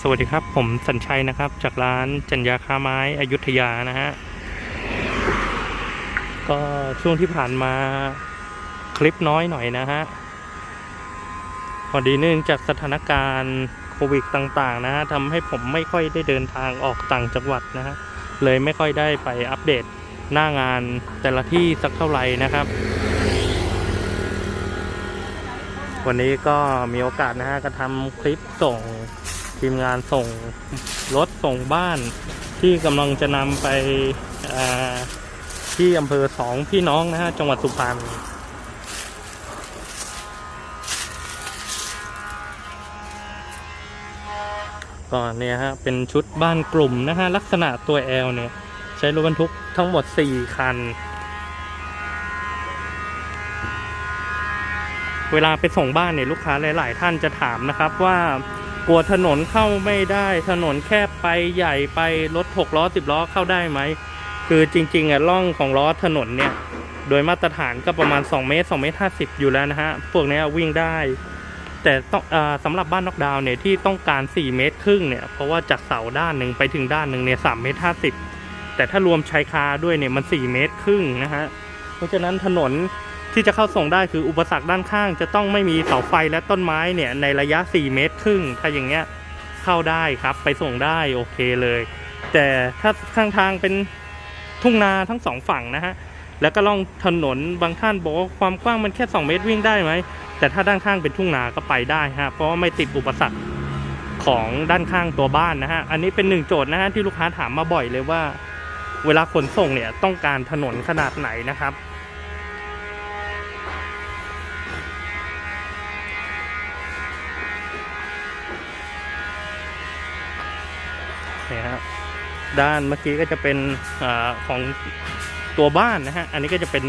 สวัสดีครับ ผมสัญชัยนะครับ จากร้านจัญญาค้าไม้อยุธยานะฮะ ก็ช่วงที่ผ่านมาคลิปน้อยหน่อยนะฮะ พอดีเนื่องจากสถานการณ์โควิดต่างๆ นะฮะทำให้ผมไม่ค่อยได้เดินทางออกต่างจังหวัดนะฮะ เลยไม่ค่อยได้ไปอัปเดตหน้างานแต่ละที่สักเท่าไหร่นะครับวันนี้ก็มีโอกาสนะฮะก็ทำคลิปส่ง ทีมงานส่งรถส่งบ้านที่กำลังจะนำไปที่อำเภอสองพี่น้องนะฮะจังหวัดสุพรรณก็เนี่ยฮะเป็นชุดบ้านกลุ่มนะฮะลักษณะตัว L เนี่ย ใช้รถบรรทุกทั้งหมด 4 คัน เวลาไปส่งบ้านเนี่ยลูกค้าหลาย ๆ ท่านจะถามนะครับว่า กลัวถนนเข้าไม่ได้ถนนแคบไปใหญ่ไปรถหกล้อสิบล้อเข้าได้ไหม คือจริง ๆอะร่องของล้อถนนเนี่ย โดยมาตรฐานก็ประมาณ 2 เมตร2เมตร50 อยู่แล้วนะฮะ พวกเนี้ยวิ่งได้ แต่ต้องอาสำหรับบ้านนอกดาวน์เนี่ยที่ต้องการ 4 เมตรครึ่งเนี่ย เพราะว่าจากเสาด้านหนึ่งไปถึงด้านหนึ่งเนี่ย3เมตร50 แต่ถ้ารวมชายคาด้วยเนี่ยมัน 4 เมตรครึ่งนะฮะ เพราะฉะนั้นถนน ที่จะเข้าส่งได้คืออุปสรรคด้านข้าง จะต้องไม่มีเสาไฟและต้นไม้เนี่ยในระยะ 4 เมตรครึ่งถ้าอย่างเงี้ยเข้าได้ครับไปส่งได้โอเคเลย แต่ถ้าข้างทางเป็นทุ่งนาทั้งสองฝั่งนะฮะแล้วก็ล่องถนนบางท่านบอกว่าความกว้างมันแค่ 2 เมตรวิ่งได้ไหมแต่ถ้าด้านข้างเป็นทุ่งนาก็ไปได้ฮะเพราะว่าไม่ติดอุปสรรคของด้านข้างตัวบ้านนะฮะอันนี้เป็นหนึ่งโจทย์นะฮะที่ลูกค้าถามมาบ่อยเลยว่า เวลาขนส่งเนี่ยต้องการถนนขนาดไหนนะครับ นี่ฮะด้านเมื่อกี้ก็จะเป็นอของตัวบ้านนะฮะอันนี้ก็จะเป็น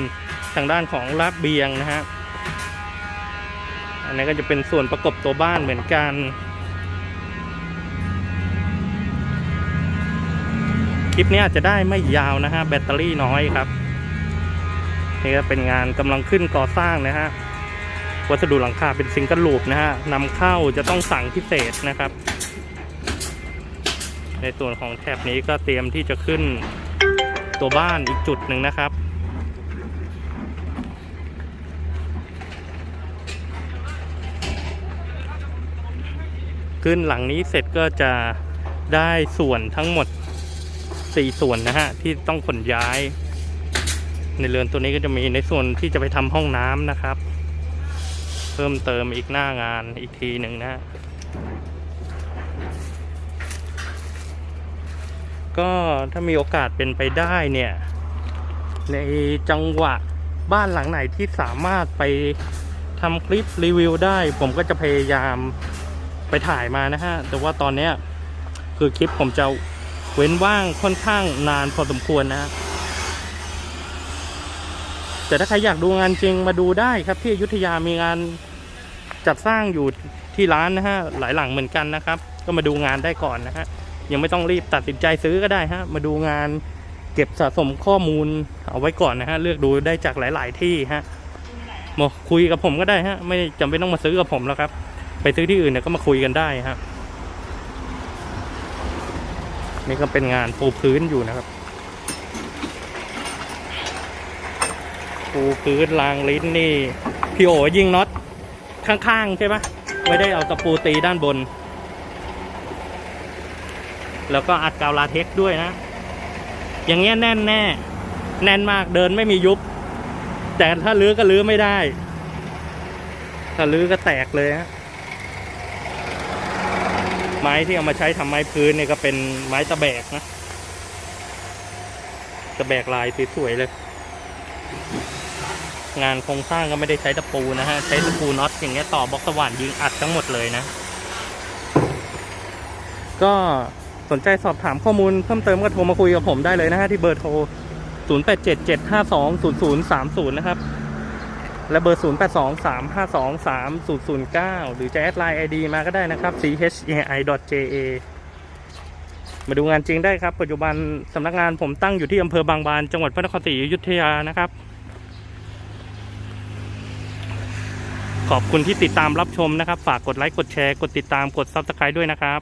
ทางด้านของลาดเบียงนะฮะอันนี้ก็จะเป็นส่วนประกบตัวบ้านเหมือนกัน คลิปนี้อาจจะได้ไม่ยาวนะฮะแบตเตอรี่น้อยครับ นี่ก็เป็นงานกำลังขึ้นก่อสร้างนะฮะวัสดุหลังคาเป็นซิงเกิลลูปนะฮะนำเข้าจะต้องสั่งพิเศษนะครับ ในส่วนของแถบนี้ก็เตรียมที่จะขึ้นตัวบ้านอีกจุดหนึ่งนะครับ ขึ้นหลังนี้เสร็จก็จะได้ส่วนทั้งหมด 4 ส่วนนะฮะ ที่ต้องขนย้าย ในเรือนตัวนี้ก็จะมีในส่วนที่จะไปทำห้องน้ำนะครับ เพิ่มเติมอีกหน้างานอีกทีหนึ่งนะฮะ ก็ถ้ามีโอกาสเป็นไปได้เนี่ย ในจังหวะบ้านหลังไหนที่สามารถไปทำคลิปรีวิวได้ ผมก็จะพยายามไปถ่ายมานะฮะ แต่ว่าตอนนี้คือคลิปผมจะเว้นว่างค่อนข้างนานพอสมควรนะฮะแต่ถ้าใครอยากดูงานจริงมาดูได้ครับที่อยุธยามีงานจัดสร้างอยู่ที่ร้านนะฮะ หลายหลังเหมือนกันนะครับ ก็มาดูงานได้ก่อนนะฮะ ยังไม่ต้องรีบตัดสินใจซื้อก็ได้ฮะ มาดูงานเก็บสะสมข้อมูลเอาไว้ก่อนนะฮะ เลือกดูได้จากหลาย ๆ ที่ฮะมาคุยกับผมก็ได้ฮะ ไม่จำเป็นต้องมาซื้อกับผมแล้วครับ ไปซื้อที่อื่นเนี่ยก็มาคุยกันได้ฮะ นี่ก็เป็นงานปูพื้นอยู่นะครับ ปูพื้นรางลิ้นนี่ พี่โอยิงน็อตข้างๆใช่ปะไม่ได้เอาตะปูตีด้านบน แล้วก็อัดกาวลาเท็กด้วยนะ อย่างเงี้ยแน่นแน่ แน่นมากเดินไม่มียุบ แต่ถ้าลื้อก็ลื้อไม่ได้ ถ้าลื้อก็แตกเลยฮะไม้ที่เอามาใช้ทำไม้พื้นเนี่ยก็เป็นไม้ตะแบกนะ ตะแบกลายสวยๆเลย งานโครงสร้างก็ไม่ได้ใช้ตะปูนะฮะ ใช้ตะปูน็อตอย่างเงี้ยต่อบล็อกสว่านยิงอัดทั้งหมดเลยนะ ก็ สนใจสอบถามข้อมูลเพิ่มเติมก็โทรมาคุยกับผมได้เลยนะฮะที่เบอร์โทร 0877520030 นะครับ และเบอร์ 0823523009 หรือจะแอดไลน์ ID มาก็ได้นะครับ chai.ja มาดูงานจริงได้ครับ ปัจจุบันสำนักงานผมตั้งอยู่ที่อำเภอบางบาน จังหวัดพระนครศรีอยุธยานะครับ ขอบคุณที่ติดตามรับชมนะครับ ฝากกดไลค์ กดแชร์ กดติดตาม กด Subscribe ด้วยนะครับ